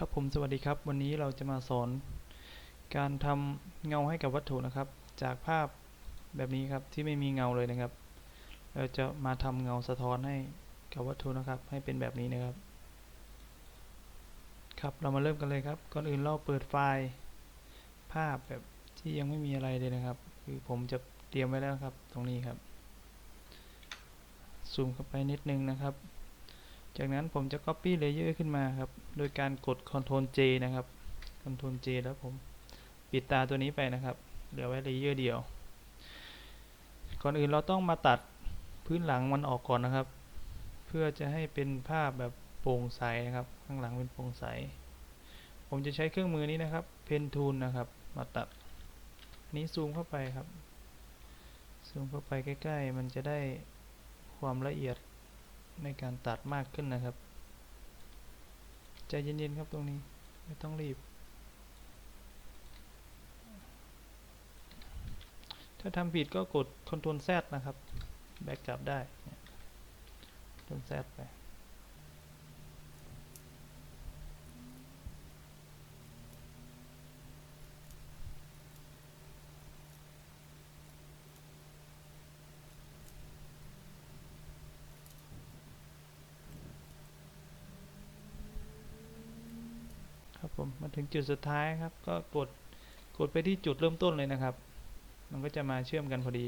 ครับผมสวัสดีครับ วันนี้เราจะมาสอนการทำเงาให้กับวัตถุนะครับ จากภาพแบบนี้ครับที่ไม่มีเงาเลยนะครับ เราจะมาทำเงาสะท้อนให้กับวัตถุนะครับ ให้เป็นแบบนี้นะครับ ครับเรามาเริ่มกันเลยครับก่อนอื่นเราเปิดไฟล์ภาพแบบที่ยังไม่มีอะไรเลยนะครับ คือผมจะเตรียมไว้แล้วครับ ตรงนี้ครับซูมเข้าไปนิดนึงนะครับ จากนั้นผมจะ Copy Layer ขึ้นมาครับ โดยการกด Ctrl J นะครับ Ctrl J แล้วผมปิดตาตัวนี้ไปนะครับ เหลือไว้ Layer เดียว ก่อนอื่นเราต้องมาตัดพื้นหลังมันออกก่อนนะครับ เพื่อจะให้เป็นภาพแบบโปร่งใสนะครับ ข้างหลังเป็นโปร่งใส ผมจะใช้เครื่องมือนี้นะครับ Pen Tool นะครับ มาตัดอันนี้ซูมเข้าไปครับ ซูมเข้าไปใกล้ ๆ มันจะได้ความละเอียด ในการตัดมากขึ้นนะครับ ใจเย็นๆครับตรงนี้ไม่ต้องรีบ ถ้าทำผิดก็กด Ctrl Z นะครับ แบ็กกลับได้ Ctrl Z ไป ครับผมมาถึงจุดสุดท้ายครับ ก็กดกดไปที่จุดเริ่มต้นเลยนะครับ มันก็จะมาเชื่อมกันพอดี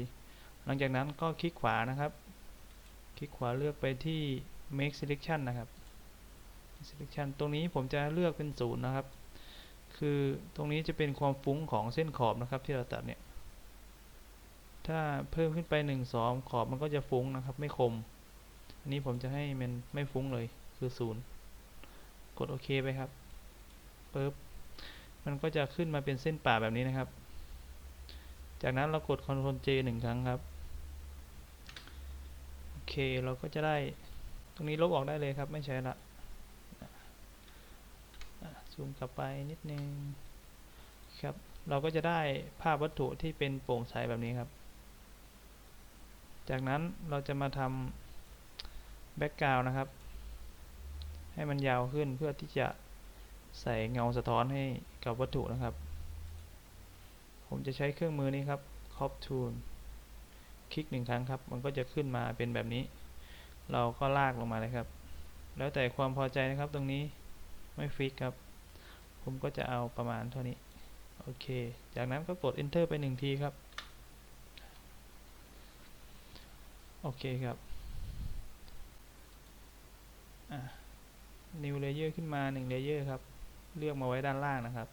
หลังจากนั้นก็คลิกขวานะครับ คลิกขวาเลือกไปที่ make selection นะครับ selection ตรงนี้ผมจะเลือกเป็นศูนย์นะครับ คือตรงนี้จะเป็นความฟุ้งของเส้นขอบนะครับที่เราตัดเนี่ย ถ้าเพิ่มขึ้นไป1 2ขอบมันก็จะฟุ้งนะครับ ไม่คม อันนี้ผมจะให้มันไม่ฟุ้งเลยคือศูนย์กดโอเคไปครับ ปุ๊บมันก็จะขึ้นมาเป็นเส้นป่าแบบนี้นะครับ จากนั้นเรากด Ctrl J หนึ่งครั้งครับ โอเค เราก็จะได้ ตรงนี้ลบออกได้เลยครับ ไม่ใช้ละซูมกลับไปนิดนึง ครับ เราก็จะได้ภาพวัตถุที่เป็นโปร่งใสแบบนี้ครับ จากนั้นเราจะมาทำแบ็กกราวนะครับ ให้มันยาวขึ้นเพื่อที่จะ ใส่เงาสะท้อนให้กับวัตถุนะครับ ผมจะใช้เครื่องมือนี้ครับ Crop Tool คลิกหนึ่งครั้งครับ มันก็จะขึ้นมาเป็นแบบนี้ เราก็ลากลงมาเลยครับ แล้วแต่ความพอใจนะครับตรงนี้ไม่ฟิกครับ ผมก็จะเอาประมาณเท่านี้ โอเค จากนั้นก็กด Enter ไปหนึ่งทีครับ โอเคครับ New Layer ขึ้นมา1 Layer ครับ เลือกมาไว้ด้านล่างนะครับ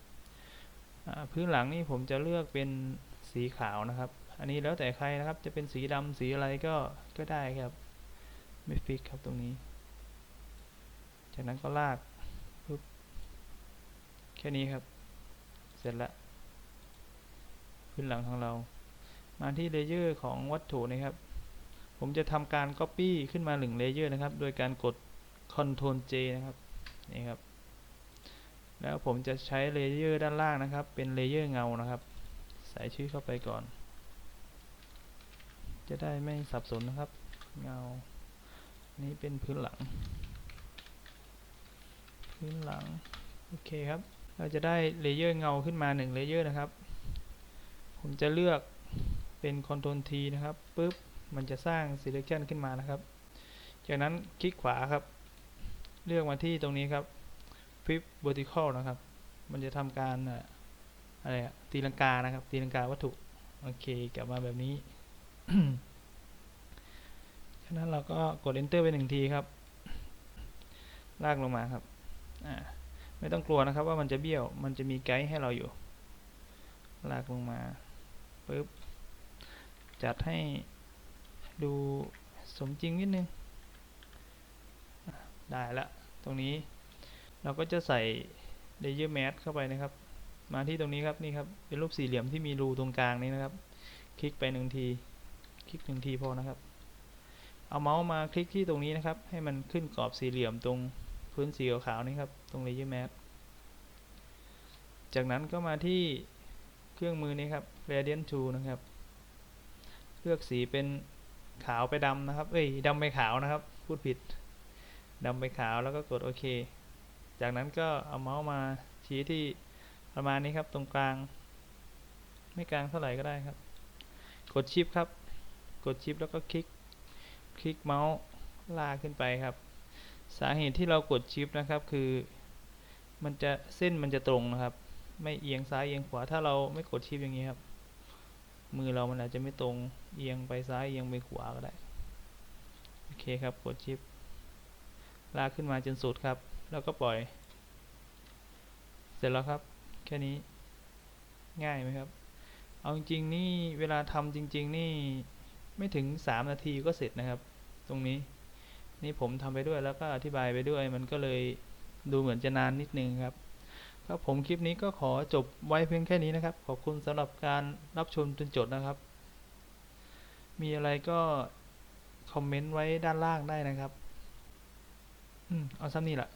พื้นหลังนี่ผมจะเลือกเป็นสีขาวนะครับ อันนี้แล้วแต่ใครนะครับจะเป็นสีดำสีอะไรก็ก็ได้ครับ ไม่ฟิกครับตรงนี้ จากนั้นก็ลากปุ๊บแค่นี้ครับ เสร็จแล้วพื้นหลังของเรา มาที่เลเยอร์ของวัตถุนะครับ ผมจะทำการ Copy ขึ้นมา1เลเยอร์นะครับ โดยการกด Ctrl J นะครับนี่ครับ แล้วผมจะใช้เลเยอร์ด้านล่างนะครับ เป็นเลเยอร์เงานะครับ ใส่ชื่อเข้าไปก่อน จะได้ไม่สับสนนะครับ เงา นี้เป็นพื้นหลัง พื้นหลัง โอเคครับ เราจะได้เลเยอร์เงาขึ้นมา1เลเยอร์นะครับ ผมจะเลือกเป็น Ctrl T นะครับปุ๊บ มันจะสร้าง selection ขึ้นมานะครับ จากนั้นคลิกขวาครับ เลือกมาที่ตรงนี้ครับ flip vertical นะครับ มันจะทำการอะไรอะตีลังกานะครับ ตีลังกาวัตถุ โอเค กลับมาแบบนี้ฉะนั้นเราก็กด enter ไปหนึ่งทีครับ ลากลงมาครับอ่าไม่ต้องกลัวนะครับว่ามันจะเบี้ยว มันจะมีไกด์ให้เราอยู่ ลากลงมาปึ๊บ จัดให้ดูสมจริงนิดนึง ได้ละ ตรงนี้ เราก็จะใส่ layer mask เข้าไปนะครับ มาที่ตรงนี้ครับนี่ครับเป็นรูปสี่เหลี่ยมที่มีรูตรงกลางนี้นะครับ คลิกไปหนึ่งที คลิกหนึ่งทีพอนะครับ เอาเมาส์มาคลิกที่ตรงนี้นะครับ ให้มันขึ้นกรอบสี่เหลี่ยมตรงพื้นสีขาวๆนี่ครับ ตรง layer mask จากนั้นก็มาที่เครื่องมือนี้ครับ gradient tool นะครับ เลือกสีเป็นขาวไปดำนะครับ เอ้ยดำไปขาวนะครับ พูดผิดดำไปขาวแล้วก็กดโอเค จากนั้นก็เอาเมาส์มาชี้ที่ประมาณนี้ครับตรงกลาง ไม่กลางเท่าไหร่ก็ได้ครับ กดชิปครับ กดชิปแล้วก็คลิก คลิกเมาส์ลากขึ้นไปครับ สาเหตุที่เรากดชิปนะครับคือ มันจะเส้นมันจะตรงนะครับ ไม่เอียงซ้ายเอียงขวาถ้าเราไม่กดชิปอย่างนี้ครับ มือเรามันอาจจะไม่ตรงเอียงไปซ้ายเอียงไปขวาก็ได้โอเคครับกดชิปลากขึ้นมาจนสุดครับ แล้วก็ปล่อย เสร็จแล้วครับ แค่นี้ง่ายไหมครับ เอาจริงๆนี่เวลาทำจริง ๆ นี่ไม่ถึง 3 นาทีก็เสร็จนะครับ ตรงนี้ นี่ผมทำไปด้วยแล้วก็อธิบายไปด้วย มันก็เลยดูเหมือนจะนานนิดนึงครับครับผมคลิปนี้ก็ขอจบไว้เพียงแค่นี้นะครับ ขอบคุณสำหรับการรับชมจนจบนะครับ มีอะไรก็คอมเมนต์ไว้ด้านล่างได้นะครับ อืม เอาซ้ำนี่แหละ